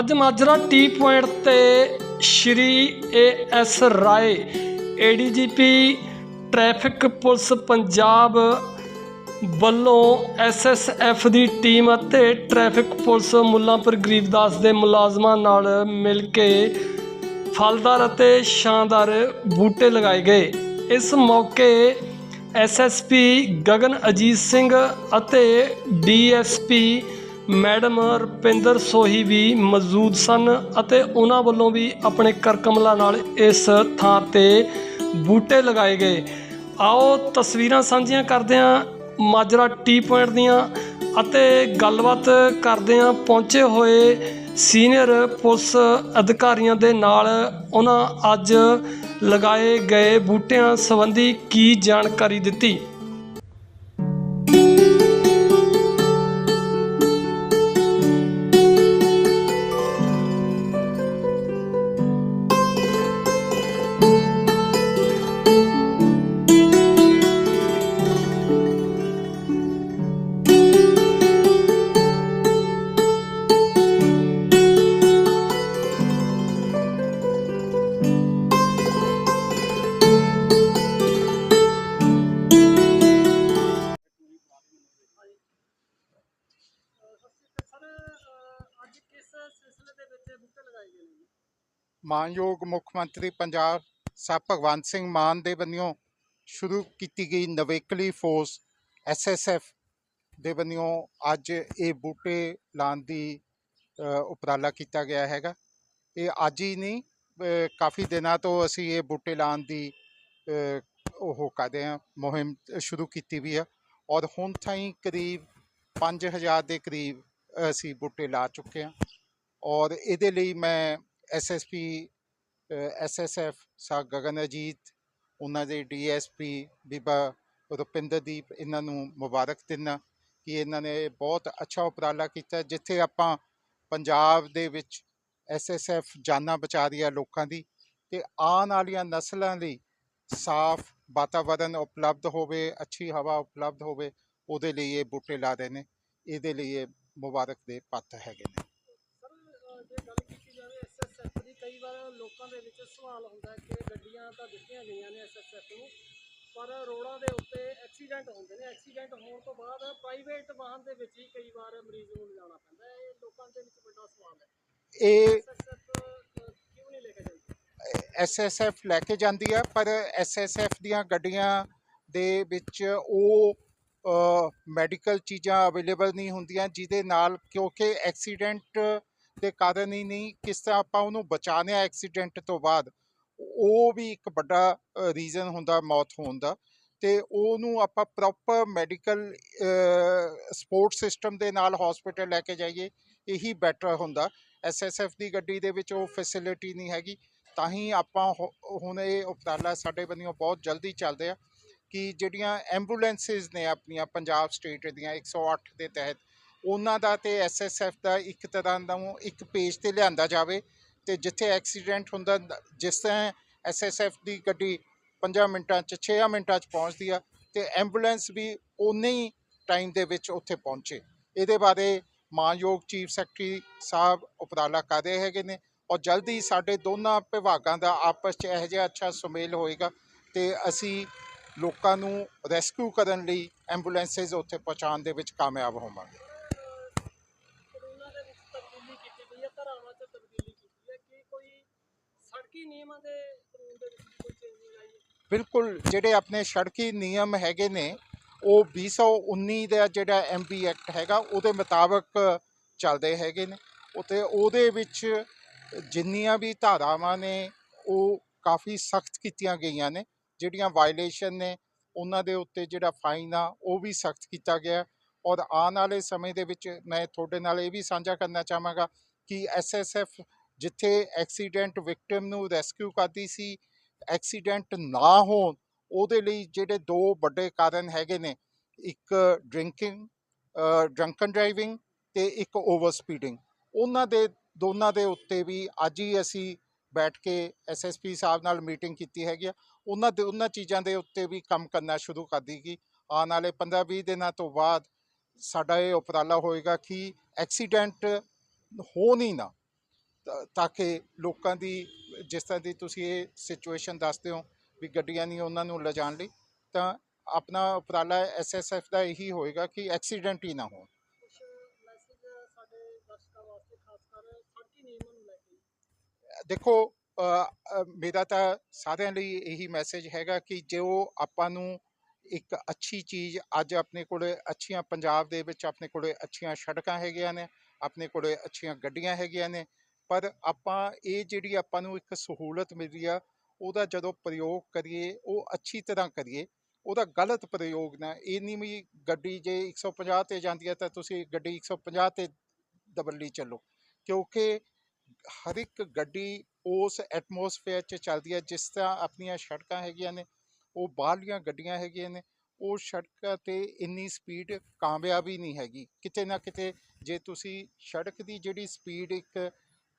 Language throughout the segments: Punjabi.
ਅੱਜ ਮਾਜਰਾ ਟੀ ਪੁਆਇੰਟ ਤੇ Shri A S Rai ADGP traffic police Punjab ਵੱਲੋਂ ਐਸਐਸਐਫ ਦੀ ਟੀਮ ਅਤੇ ਟ੍ਰੈਫਿਕ ਪੁਲਿਸ ਮੁੱਲਾਂਪੁਰ ਗਰੀਬਦਾਸ ਦੇ ਮੁਲਾਜ਼ਮਾਂ ਨਾਲ ਮਿਲ ਕੇ ਫਲਦਾਰ ਅਤੇ ਸ਼ਾਨਦਾਰ ਬੂਟੇ ਲਗਾਏ ਗਏ। ਇਸ ਮੌਕੇ ਐਸਐਸਪੀ ਗਗਨ ਅਜੀਤ ਸਿੰਘ ਅਤੇ ਡੀਐਸਪੀ ਮੈਡਮ ਰੁਪਿੰਦਰ ਸੋਹੀ ਵੀ ਮੌਜੂਦ ਸਨ ਅਤੇ ਉਹਨਾਂ ਵੱਲੋਂ ਵੀ ਆਪਣੇ ਕਰਕਮਲਾਂ ਨਾਲ ਇਸ ਥਾਂ ਤੇ ਬੂਟੇ ਲਗਾਏ ਗਏ। ਆਓ ਤਸਵੀਰਾਂ ਸਾਂਝੀਆਂ ਕਰਦੇ ਹਾਂ ਮਾਜਰਾ ਟੀ ਪੁਆਇੰਟ ਦੀਆਂ ਅਤੇ ਗੱਲਬਾਤ ਕਰਦੇ ਹਾਂ ਪਹੁੰਚੇ ਹੋਏ ਸੀਨੀਅਰ ਪੁਲਿਸ ਅਧਿਕਾਰੀਆਂ ਦੇ ਨਾਲ। ਉਹਨਾਂ ਅੱਜ ਲਗਾਏ ਗਏ ਬੂਟਿਆਂ ਸੰਬੰਧੀ ਕੀ ਜਾਣਕਾਰੀ ਦਿੱਤੀ? ਮਾਨਯੋਗ ਮੁੱਖ ਮੰਤਰੀ ਪੰਜਾਬ ਸਾਹਿਬ ਭਗਵੰਤ ਸਿੰਘ ਮਾਨ ਦੇ ਵੱਲੋਂ ਸ਼ੁਰੂ ਕੀਤੀ ਗਈ ਨਵੇਕਲੀ ਫੋਰਸ ਐਸਐਸਐਫ ਦੇ ਵੱਲੋਂ ਅੱਜ ਇਹ ਬੂਟੇ ਲਾਉਣ ਦੀ ਉਪਰਾਲਾ ਕੀਤਾ ਗਿਆ ਹੈਗਾ। ਇਹ ਅੱਜ ਹੀ ਨਹੀਂ ਕਾਫੀ ਦਿਨਾਂ ਤੋਂ ਅਸੀਂ ਇਹ ਬੂਟੇ ਲਾਉਣ ਦੀ ਉਹ ਕਰਦੇ ਹਾਂ, ਮੁਹਿੰਮ ਸ਼ੁਰੂ ਕੀਤੀ ਵੀ ਆ। ਔਰ ਹੁਣ ਤਾਈਂ ਕਰੀਬ 5000 ਦੇ ਕਰੀਬ ਅਸੀਂ ਬੂਟੇ ਲਾ ਚੁੱਕੇ ਹਾਂ। ਔਰ ਇਹਦੇ ਲਈ ਮੈਂ ਐਸਐਸਪੀ ਐਸਐਸਐਫ ਸਾ ਗਗਨ ਅਜੀਤ ਉਹਨਾਂ ਦੇ ਡੀਐਸਪੀ ਬੀਬਾ ਰੁਪਿੰਦਰਦੀਪ, ਇਹਨਾਂ ਨੂੰ ਮੁਬਾਰਕ ਦਿੰਦਾ ਕਿ ਇਹਨਾਂ ਨੇ ਬਹੁਤ ਅੱਛਾ ਉਪਰਾਲਾ ਕੀਤਾ, ਜਿੱਥੇ ਆਪਾਂ ਪੰਜਾਬ ਦੇ ਵਿੱਚ ਐਸਐਸਐਫ ਜਾਨਾਂ ਬਚਾ ਰਹੀ ਹੈ ਲੋਕਾਂ ਦੀ ਤੇ ਆਉਣ ਵਾਲੀਆਂ ਨਸਲਾਂ ਲਈ ਸਾਫ਼ ਵਾਤਾਵਰਨ ਉਪਲਬਧ ਹੋਵੇ, ਅੱਛੀ ਹਵਾ ਉਪਲਬਧ ਹੋਵੇ, ਉਹਦੇ ਲਈ ਇਹ ਬੂਟੇ ਲਾ ਰਹੇ ਨੇ, ਇਹਦੇ ਲਈ ਇਹ ਮੁਬਾਰਕ ਦੇ ਪਾਤਰ ਹੈਗੇ ਨੇ ਸਰ ਅਹ ਜੇ ਗੱਲ ਕੀਤੀ ਜਾਵੇ ਐਸਐਸਐਫ ਦੀ ਕਈ ਵਾਰ ਲੋਕਾਂ ਦੇ ਵਿੱਚ ਸਵਾਲ ਹੁੰਦਾ ਕਿ ਗੱਡੀਆਂ ਤਾਂ ਦਿੱਤੀਆਂ ਗਈਆਂ ਨੇ ਐਸਐਸਐਫ ਨੂੰ ਪਰ ਰੋਡਾਂ ਦੇ ਉੱਤੇ ਐਕਸੀਡੈਂਟ ਹੁੰਦੇ ਨੇ। ਐਕਸੀਡੈਂਟ ਹੋਣ ਤੋਂ ਬਾਅਦ ਪ੍ਰਾਈਵੇਟ ਵਾਹਨ ਦੇ ਵਿੱਚ ਹੀ ਕਈ ਵਾਰ ਮਰੀਜ਼ ਨੂੰ ਲਿਜਾਣਾ ਪੈਂਦਾ ਹੈ। ਇਹ ਲੋਕਾਂ ਦੇ ਵਿੱਚ ਵੱਡਾ ਸਵਾਲ ਹੈ। ਇਹ ਐਸਐਸਐਫ ਕਿਉਂ ਨਹੀਂ ਲੈ ਕੇ ਜਾਂਦੀ? ਐਸਐਸਐਫ ਲੈ ਕੇ ਜਾਂਦੀ ਹੈ ਪਰ ਐਸਐਸਐਫ ਦੀਆਂ ਗੱਡੀਆਂ ਦੇ ਵਿੱਚ ਉਹ ਮੈਡੀਕਲ ਚੀਜ਼ਾਂ ਅਵੇਲੇਬਲ ਨਹੀਂ ਹੁੰਦੀਆਂ ਜਿਹਦੇ ਨਾਲ ਕਿਉਂਕਿ ਐਕਸੀਡੈਂਟ ਦੇ ਕਾਰਨ ਹੀ ਨਹੀਂ, ਕਿਸ ਤਰ੍ਹਾਂ ਆਪਾਂ ਉਹਨੂੰ ਬਚਾਉਂਦੇ ਹਾਂ ਐਕਸੀਡੈਂਟ ਤੋਂ ਬਾਅਦ, ਉਹ ਵੀ ਇੱਕ ਵੱਡਾ ਰੀਜ਼ਨ ਹੁੰਦਾ ਮੌਤ ਹੋਣ ਦਾ ਤੇ ਉਹਨੂੰ ਆਪਾਂ ਪ੍ਰੋਪਰ ਮੈਡੀਕਲ ਸਪੋਰਟ ਸਿਸਟਮ ਦੇ ਨਾਲ ਹਸਪੀਟਲ ਲੈ ਕੇ ਜਾਈਏ, ਇਹੀ ਬੈਟਰ ਹੁੰਦਾ। ਐਸਐਸਐਫ ਦੀ ਗੱਡੀ ਦੇ ਵਿੱਚ ਉਹ ਫੈਸਿਲਿਟੀ ਨਹੀਂ ਹੈਗੀ, ਤਾਂ ਹੀ ਆਪਾਂ ਹੁ- ਹੁਣ ਇਹ ਉਪਰਾਲਾ ਸਾਡੇ ਵੱਲੋਂ ਬਹੁਤ ਜਲਦੀ ਚੱਲਦੇ ਆ ਕਿ ਜਿਹੜੀਆਂ ਐਂਬੂਲੈਂਸਿਸ ਨੇ ਆਪਣੀਆਂ ਪੰਜਾਬ ਸਟੇਟ ਦੀਆਂ 108 ਦੇ ਤਹਿਤ ਉਹਨਾਂ ਦਾ ਤੇ ਐਸਐਸਐਫ ਦਾ ਇੱਕ ਤਰ੍ਹਾਂ ਦਾ ਇੱਕ ਪੇਜ ਤੇ ਲਿਆਂਦਾ ਜਾਵੇ ਤੇ ਜਿੱਥੇ ਐਕਸੀਡੈਂਟ ਹੁੰਦਾ, ਜਿਸ ਤਰ੍ਹਾਂ ਐਸਐਸਐਫ ਦੀ ਗੱਡੀ 5 ਮਿੰਟਾਂ 'ਚ 6 ਮਿੰਟਾਂ 'ਚ ਪਹੁੰਚਦੀ ਆ ਤੇ ਐਂਬੂਲੈਂਸ ਵੀ ਉਨੇ ਹੀ ਟਾਈਮ ਦੇ ਵਿੱਚ ਉੱਥੇ ਪਹੁੰਚੇ। ਇਹਦੇ ਬਾਰੇ ਮਾਨਯੋਗ ਚੀਫ ਸੈਕਟਰੀ ਸਾਹਿਬ ਉਪਰਾਲਾ ਕਰ ਰਹੇ ਹੈਗੇ ਨੇ ਔਰ ਜਲਦੀ ਸਾਡੇ ਦੋਨਾਂ ਵਿਭਾਗਾਂ ਦਾ ਆਪਸ 'ਚ ਇਹੋ ਜਿਹਾ ਅੱਛਾ ਸੁਮੇਲ ਹੋਏਗਾ ਤੇ ਅਸੀਂ ਲੋਕਾਂ ਨੂੰ ਰੈਸਕਿਊ ਕਰਨ ਲਈ ਐਂਬੂਲੈਂਸਸ ਉੱਥੇ ਪਹੁੰਚਾਉਣ ਦੇ ਵਿੱਚ ਕਾਮਯਾਬ ਹੋਵਾਂਗੇ ਕਾਨੂੰਨਾਂ ਦੇ ਵਿੱਚ ਤਬਦੀਲੀ ਕੀਤੀ ਗਈ ਹੈ ਧਾਰਾਵਾਂ 'ਚ ਤਬਦੀਲੀ ਕੀਤੀ ਹੈ ਕਿ ਕੋਈ ਸੜਕੀ ਨਿਯਮਾਂ ਦੇ ਕਾਨੂੰਨ ਦੇ ਵਿੱਚ ਕੋਈ ਚੇਂਜਿੰਗ ਆਈ? ਬਿਲਕੁਲ, ਜਿਹੜੇ ਆਪਣੇ ਸੜਕੀ ਨਿਯਮ ਹੈਗੇ ਨੇ, ਉਹ 2019 ਦਾ ਜਿਹੜਾ ਐਮਬੀ ਐਕਟ ਹੈਗਾ, ਉਹਦੇ ਮੁਤਾਬਕ ਚੱਲਦੇ ਹੈਗੇ ਨੇ। ਉਤੇ ਉਹਦੇ ਵਿੱਚ ਜਿੰਨੀਆਂ ਵੀ ਧਾਰਾਵਾਂ ਨੇ, ਉਹ ਕਾਫੀ ਸਖਤ ਕੀਤੀਆਂ ਗਈਆਂ ਨੇ। ਜਿਹੜੀਆਂ ਵਾਇਲੇਸ਼ਨ ਨੇ, ਉਹਨਾਂ ਦੇ ਉੱਤੇ ਜਿਹੜਾ ਫਾਈਨ ਆ, ਉਹ ਵੀ ਸਖਤ ਕੀਤਾ ਗਿਆ। ਔਰ ਆਉਣ ਵਾਲੇ ਸਮੇਂ ਦੇ ਵਿੱਚ ਮੈਂ ਤੁਹਾਡੇ ਨਾਲ ਇਹ ਵੀ ਸਾਂਝਾ ਕਰਨਾ ਚਾਹਾਂਗਾ ਕਿ ਐਸਐਸਐਫ ਜਿੱਥੇ ਐਕਸੀਡੈਂਟ ਵਿਕਟਿਮ ਨੂੰ ਰੈਸਕਿਊ ਕਰਦੀ ਸੀ ਐਕਸੀਡੈਂਟ ਨਾ ਹੋਣ ਉਹਦੇ ਲਈ ਜਿਹੜੇ ਦੋ ਵੱਡੇ ਕਾਰਨ ਹੈਗੇ ਨੇ, ਇੱਕ ਡਰਿੰਕਿੰਗ ਡਰੰਕਨ ਡਰਾਈਵਿੰਗ ਤੇ ਇੱਕ ਓਵਰ ਸਪੀਡਿੰਗ ਉਹਨਾਂ ਦੇ, ਦੋਨਾਂ ਦੇ ਉੱਤੇ ਵੀ ਅੱਜ ਹੀ ਅਸੀਂ ਬੈਠ ਕੇ ਐਸਐਸਪੀ ਸਾਹਿਬ ਨਾਲ ਮੀਟਿੰਗ ਕੀਤੀ ਹੈਗੀ ਆ। ਉਹਨਾਂ ਦੇ, ਉਹਨਾਂ ਚੀਜ਼ਾਂ ਦੇ ਉੱਤੇ ਵੀ ਕੰਮ ਕਰਨਾ ਸ਼ੁਰੂ ਕਰ ਦੇਗੀ ਆਉਣ ਵਾਲੇ 15-20 ਦਿਨਾਂ ਤੋਂ ਬਾਅਦ ਸਾਡਾ ਇਹ ਉਪਰਾਲਾ ਹੋਏਗਾ ਕਿ ਐਕਸੀਡੈਂਟ ਹੋਣ ਹੀ ਨਾ। ਤਾਂ- ਕਿ ਲੋਕਾਂ ਦੀ, ਜਿਸ ਤਰ੍ਹਾਂ ਦੀ ਤੁਸੀਂ ਇਹ ਸਿਚੁਏਸ਼ਨ ਦੱਸਦੇ ਹੋ ਵੀ ਗੱਡੀਆਂ ਨਹੀਂ ਉਹਨਾਂ ਨੂੰ ਲਿਜਾਣ ਲਈ, ਤਾਂ ਆਪਣਾ ਉਪਰਾਲਾ ਐਸਐਸਐਫ ਦਾ ਇਹੀ ਹੋਏਗਾ ਕਿ ਐਕਸੀਡੈਂਟ ਹੀ ਨਾ ਹੋਣ। ਦੇਖੋ ਮੇਰਾ ਤਾਂ ਸਾਰਿਆਂ ਲਈ ਇਹੀ ਮੈਸੇਜ ਹੈਗਾ ਕਿ ਜੋ ਆਪਾਂ ਨੂੰ ਇੱਕ ਅੱਛੀ ਚੀਜ਼ ਅੱਜ ਆਪਣੇ ਕੋਲੇ ਅੱਛੀਆਂ ਪੰਜਾਬ ਦੇ ਵਿੱਚ ਆਪਣੇ ਕੋਲੇ ਅੱਛੀਆਂ ਸੜਕਾਂ ਹੈਗੀਆਂ ਨੇ, ਆਪਣੇ ਕੋਲੇ ਅੱਛੀਆਂ ਗੱਡੀਆਂ ਹੈਗੀਆਂ ਨੇ ਪਰ ਆਪਾਂ ਇਹ ਜਿਹੜੀ ਆਪਾਂ ਨੂੰ ਇੱਕ ਸਹੂਲਤ ਮਿਲੀ ਆ, ਉਹਦਾ ਜਦੋਂ ਪ੍ਰਯੋਗ ਕਰੀਏ, ਉਹ ਅੱਛੀ ਤਰ੍ਹਾਂ ਕਰੀਏ, ਉਹਦਾ ਗਲਤ ਪ੍ਰਯੋਗ ਨਾ, ਇੰਨੀ ਵੀ ਗੱਡੀ ਜੇ 150 ਤੇ ਜਾਂਦੀ ਹੈ ਤਾਂ ਤੁਸੀਂ ਗੱਡੀ 150 ਤੇ ਦਬੱਲੀ ਚੱਲੋ। ਕਿਉਂਕਿ ਹਰ ਇੱਕ ਗੱਡੀ ਉਸ ਐਟਮੋਸਫੇਅਰ 'ਚ ਚੱਲਦੀ ਹੈ ਜਿਸ ਤਰ੍ਹਾਂ ਆਪਣੀਆਂ ਸੜਕਾਂ ਹੈਗੀਆਂ ਨੇ, ਉਹ ਬਾਹਰਲੀਆਂ ਗੱਡੀਆਂ ਹੈਗੀਆਂ ਨੇ, ਉਹ ਸੜਕਾਂ ਤੇ ਇੰਨੀ ਸਪੀਡ ਕਾਮਯਾਬ ਹੀ ਨਹੀਂ ਹੈਗੀ। ਕਿਤੇ ਨਾ ਕਿਤੇ ਜੇ ਤੁਸੀਂ ਸੜਕ ਦੀ ਜਿਹੜੀ ਸਪੀਡ ਇੱਕ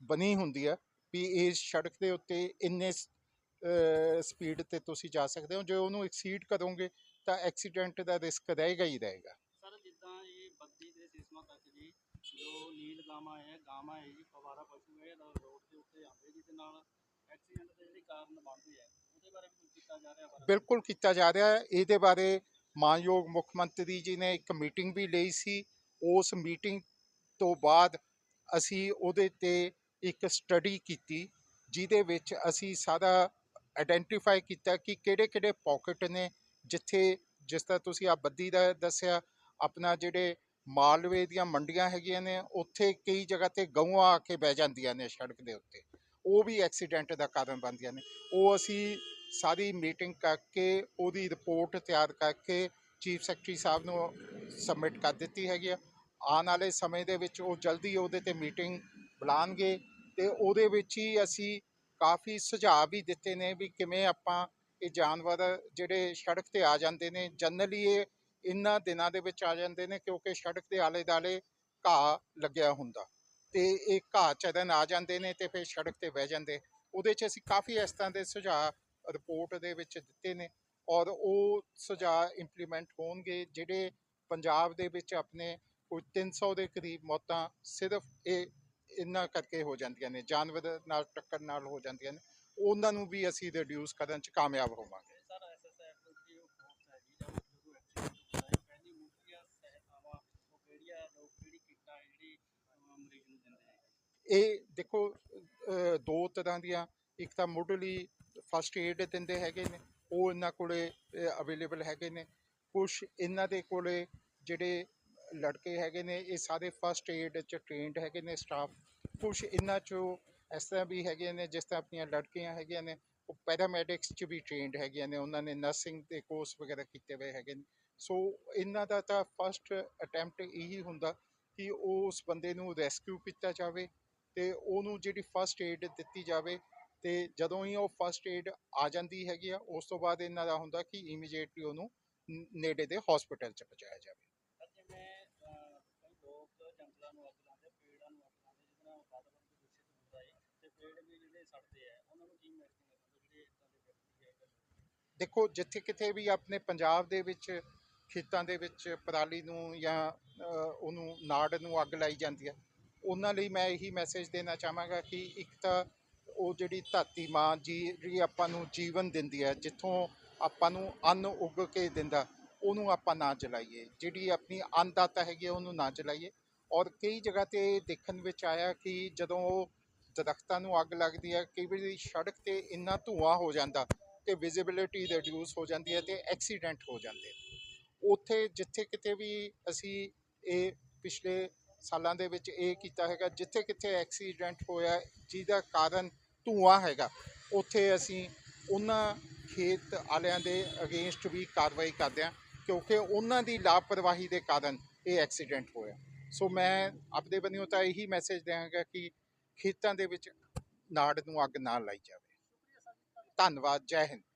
ਬਣੀ ਹੁੰਦੀ ਹੈ ਵੀ ਇਸ ਸੜਕ ਦੇ ਉੱਤੇ ਇੰਨੇ ਸਪੀਡ ਤੇ ਤੁਸੀਂ ਜਾ ਸਕਦੇ ਹੋ। ਜੇ ਉਹਨੂੰ ਐਕਸੀਡ ਕਰੋਗੇ ਤਾਂ ਐਕਸੀਡੈਂਟ ਦਾ ਰਿਸਕ ਰਹੇਗਾ ਹੀ ਰਹੇਗਾ ਸਰ ਜਿੱਦਾਂ ਇਹ ਬੱਦੀ ਦੇ ਸਿਸਮਾਂ ਤੱਕ ਜੀ ਜੋ ਨੀਲ ਗਾਵਾਂ ਹੈ ਗਾਵਾਂ ਹੈ ਜੀ ਫਵਾਰਾ ਪਸ਼ੂ ਹੈ ਰੋਡ ਦੇ ਉੱਤੇ ਆਉਂਦੇ ਜਿਹਦੇ ਨਾਲ ਐਕਸੀਡੈਂਟ ਦੇ ਜਿਹੜੇ ਕਾਰਨ ਬਣਦੇ ਆ ਉਹਦੇ ਬਾਰੇ ਵੀ ਕੁਝ ਕੀਤਾ ਜਾ ਰਿਹਾ ਵਾ ਬਿਲਕੁਲ ਕੀਤਾ ਜਾ ਰਿਹਾ। ਹੈ ਇਹਦੇ ਬਾਰੇ ਮਾਨਯੋਗ ਮੁੱਖ ਮੰਤਰੀ ਜੀ ਨੇ ਇੱਕ ਮੀਟਿੰਗ ਵੀ ਲਈ ਸੀ। ਉਸ ਮੀਟਿੰਗ ਤੋਂ ਬਾਅਦ ਅਸੀਂ ਉਹਦੇ ਤੇ ਇੱਕ ਸਟੱਡੀ ਕੀਤੀ, ਜਿਹਦੇ ਵਿੱਚ ਅਸੀਂ ਸਾਰਾ ਆਇਡੈਂਟੀਫਾਈ ਕੀਤਾ ਕਿ ਕਿਹੜੇ ਕਿਹੜੇ ਪਾਕਟ ਨੇ, ਜਿੱਥੇ ਜਿਸ ਤਰ੍ਹਾਂ ਤੁਸੀਂ ਆ ਬੱਦੀ ਦਾ ਦੱਸਿਆ, ਆਪਣਾ ਜਿਹੜੇ ਮਾਲਵੇ ਦੀਆਂ ਮੰਡੀਆਂ ਹੈਗੀਆਂ ਨੇ, ਉੱਥੇ ਕਈ ਜਗ੍ਹਾ ਤੇ ਗਊਆਂ ਆ ਕੇ ਬਹਿ ਜਾਂਦੀਆਂ ਨੇ ਸੜਕ ਦੇ ਉੱਤੇ। ਉਹ ਵੀ ਐਕਸੀਡੈਂਟ ਦਾ ਕਾਰਨ ਬਣਦੀਆਂ ਨੇ। ਉਹ ਅਸੀਂ ਸਾਰੀ ਮੀਟਿੰਗ ਕਰਕੇ, ਉਹਦੀ ਰਿਪੋਰਟ ਤਿਆਰ ਕਰਕੇ ਚੀਫ ਸੈਕਟਰੀ ਸਾਹਿਬ ਨੂੰ ਸਬਮਿਟ ਕਰ ਦਿੱਤੀ ਹੈਗੀ ਆ। ਆਉਣ ਵਾਲੇ ਸਮੇਂ ਦੇ ਵਿੱਚ ਉਹ ਜਲਦੀ ਉਹਦੇ ਤੇ ਮੀਟਿੰਗ ਬੁਲਾਣਗੇ ਤੇ ਉਹਦੇ ਵਿੱਚ ਹੀ ਅਸੀਂ ਕਾਫੀ ਸੁਝਾਅ ਵੀ ਦਿੱਤੇ ਨੇ ਵੀ ਕਿਵੇਂ ਆਪਾਂ ਇਹ ਜਾਨਵਰ ਜਿਹੜੇ ਸੜਕ ਤੇ ਆ ਜਾਂਦੇ ਨੇ ਜਨਰਲੀ ਇਹ ਇਹਨਾਂ ਦਿਨਾਂ ਦੇ ਵਿੱਚ ਆ ਜਾਂਦੇ ਨੇ ਕਿਉਂਕਿ ਸੜਕ ਦੇ ਆਲੇ ਦਾਲੇ ਘਾਹ ਲੱਗਿਆ ਹੁੰਦਾ ਤੇ ਇਹ ਘਾਹ ਚਰਨ ਆ ਜਾਂਦੇ ਨੇ ਤੇ ਫਿਰ ਸੜਕ ਤੇ ਬਹਿ ਜਾਂਦੇ। ਉਹਦੇ 'ਚ ਅਸੀਂ ਕਾਫੀ ਇਸ ਤਰ੍ਹਾਂ ਦੇ ਸੁਝਾਅ ਰਿਪੋਰਟ ਦੇ ਵਿੱਚ ਦਿੱਤੇ ਨੇ ਔਰ ਉਹ ਸੁਝਾਅ ਇੰਪਲੀਮੈਂਟ ਹੋਣਗੇ ਜਿਹੜੇ ਪੰਜਾਬ ਦੇ ਵਿੱਚ ਆਪਣੇ ਕੋਈ 300 ਦੇ ਕਰੀਬ ਮੌਤਾਂ ਸਿਰਫ ਇਹ ਇਹਨਾਂ ਕਰਕੇ ਹੋ ਜਾਂਦੀਆਂ ਨੇ ਜਾਨਵਰ ਨਾਲ ਟੱਕਰ ਨਾਲ ਹੋ ਜਾਂਦੀਆਂ ਨੇ ਉਹਨਾਂ ਨੂੰ ਵੀ ਅਸੀਂ ਰਿਡਿਊਸ ਕਰਨ 'ਚ ਕਾਮਯਾਬ ਹੋਵਾਂਗੇ। ਇਹ ਦੇਖੋ ਦੋ ਤਰ੍ਹਾਂ ਦੀਆਂ ਇੱਕ ਤਾਂ ਮੁੱਢਲੀ ਫਸਟ ਏਡ ਦਿੰਦੇ ਹੈਗੇ ਨੇ ਉਹ ਇਹਨਾਂ ਕੋਲੇ ਅਵੇਲੇਬਲ ਹੈਗੇ ਨੇ। ਕੁਝ ਇਹਨਾਂ ਦੇ ਕੋਲੇ ਜਿਹੜੇ ਲੜਕੇ ਹੈਗੇ ਨੇ, ਇਹ ਸਾਰੇ ਫਸਟ ਏਡ ਚ ਟ੍ਰੇਨਡ ਹੈਗੇ ਨੇ ਸਟਾਫ ਕੁਛ ਇਹਨਾਂ ਚੋਂ ਇਸ ਤਰ੍ਹਾਂ ਵੀ ਹੈਗੇ ਨੇ, ਜਿਸ ਤਰ੍ਹਾਂ ਆਪਣੀਆਂ ਲੜਕੀਆਂ ਹੈਗੀਆਂ ਨੇ, ਉਹ ਪੈਰਾਮੈਡਿਕਸ ਚ ਵੀ ਟ੍ਰੇਨਡ ਹੈਗੀਆਂ ਨੇ। ਉਹਨਾਂ ਨੇ ਨਰਸਿੰਗ ਦੇ ਕੋਰਸ ਵਗੈਰਾ ਕੀਤੇ ਹੋਏ ਹੈਗੇ ਨੇ। ਸੋ ਇਹਨਾਂ ਦਾ ਤਾਂ ਫਸਟ ਅਟੈਂਪਟ ਇਹੀ ਹੁੰਦਾ ਕਿ ਉਸ ਬੰਦੇ ਨੂੰ ਰੈਸਕਿਊ ਕੀਤਾ ਜਾਵੇ ਤੇ ਉਹਨੂੰ ਜਿਹੜੀ ਫਸਟ ਏਡ ਦਿੱਤੀ ਜਾਵੇ ਤੇ ਜਦੋਂ ਹੀ ਉਹ ਫਸਟ ਏਡ ਆ ਜਾਂਦੀ ਹੈਗੀ ਆ, ਉਸ ਤੋਂ ਬਾਅਦ ਇਹਨਾਂ ਦਾ ਹੁੰਦਾ ਕਿ ਇਮੀਡੀਏਟਲੀ ਉਹਨੂੰ ਨੇੜੇ ਦੇ ਹਸਪੀਟਲ 'ਚ ਪਹੁੰਚਾਇਆ ਜਾਵੇ ਅਹ, ਕਈ ਲੋਕ ਜੰਗਲਾਂ ਨੂੰ ਅੱਗ ਲਾਉਂਦੇ ਪੇੜਾਂ ਨੂੰ ਅੱਗ ਲਾਉਂਦੇ ਜਿਹਦੇ ਨਾਲ ਵਾਤਾਵਰਨ ਵੀ ਦੂਸ਼ਿਤ ਹੁੰਦਾ ਹੈ ਤੇ ਪੇੜ ਵੀ ਜਿਹੜੇ ਸੜਦੇ ਆ ਉਹਨਾਂ ਨੂੰ ਕੀ ਮੈਸੇਜ ਮਿਲਦਾ ਜਿਹੜੇ ਇਦਾਂ ਦੇ ਵਿਅਕਤੀ ਹੈ ਦੇਖੋ, ਜਿੱਥੇ ਕਿਤੇ ਵੀ ਆਪਣੇ ਪੰਜਾਬ ਦੇ ਵਿੱਚ ਖੇਤਾਂ ਦੇ ਵਿੱਚ ਪਰਾਲੀ ਨੂੰ ਜਾਂ ਉਹਨੂੰ ਨਾੜ ਨੂੰ ਅੱਗ ਲਾਈ ਜਾਂਦੀ ਹੈ, ਉਹਨਾਂ ਲਈ ਮੈਂ ਇਹੀ ਮੈਸੇਜ ਦੇਣਾ ਚਾਹਾਂਗਾ ਕਿ ਇੱਕ ਤਾਂ ਉਹ ਜਿਹੜੀ ਧਰਤੀ ਮਾਂ ਜੀ, ਜਿਹੜੀ ਆਪਾਂ ਨੂੰ ਜੀਵਨ ਦਿੰਦੀ ਹੈ, ਜਿੱਥੋਂ ਆਪਾਂ ਨੂੰ ਅੰਨ ਉੱਗ ਕੇ ਦਿੰਦਾ, ਉਹਨੂੰ ਆਪਾਂ ਨਾ ਜਲਾਈਏ। ਜਿਹੜੀ ਆਪਣੀ ਅੰਨਦਾਤਾ ਹੈਗੀ ਹੈ, ਉਹਨੂੰ ਨਾ ਜਲਾਈਏ। ਔਰ ਕਈ ਜਗ੍ਹਾ ਤੇ ਦੇਖਣ ਵਿੱਚ ਆਇਆ ਕਿ ਜਦੋਂ ਉਹ ਦਰਖਤਾਂ ਨੂੰ ਅੱਗ ਲੱਗਦੀ ਹੈ, ਕਈ ਵਾਰੀ ਸੜਕ ਤੇ ਇੰਨਾ ਧੂਆਂ ਹੋ ਜਾਂਦਾ ਕਿ ਵਿਜ਼ਿਬਿਲਿਟੀ ਰਿਡਿਊਸ ਹੋ ਜਾਂਦੀ ਹੈ ਤੇ ਐਕਸੀਡੈਂਟ ਹੋ ਜਾਂਦੇ ਉੱਥੇ ਜਿੱਥੇ ਕਿਤੇ ਵੀ ਅਸੀਂ ਇਹ ਪਿਛਲੇ ਸਾਲਾਂ ਦੇ ਵਿੱਚ ਇਹ ਕੀਤਾ ਹੈਗਾ, ਜਿੱਥੇ ਕਿਤੇ ਐਕਸੀਡੈਂਟ ਹੋਇਆ, ਜਿਹਦਾ ਕਾਰਨ ਧੂਆਂ ਹੈਗਾ, ਉੱਥੇ ਅਸੀਂ ਉਹਨਾਂ ਖੇਤ ਵਾਲਿਆਂ ਦੇ ਅਗੇਂਸਟ ਵੀ ਕਾਰਵਾਈ ਕਰਦੇ ਹਾਂ, ਕਿਉਂਕਿ ਉਹਨਾਂ ਦੀ ਲਾਪਰਵਾਹੀ ਦੇ ਕਾਰਨ ਇਹ ਐਕਸੀਡੈਂਟ ਹੋਇਆ। ਸੋ ਮੈਂ ਆਪਦੇ ਬੰਨਿਓ ਤਾਂ ਇਹੀ ਮੈਸੇਜ ਦਿਆਂਗਾ ਕਿ ਖੇਤਾਂ ਦੇ ਵਿੱਚ ਨਾੜ ਨੂੰ ਅੱਗ ਨਾ ਲਾਈ ਜਾਵੇ। ਧੰਨਵਾਦ ਜੈ ਹਿੰਦ।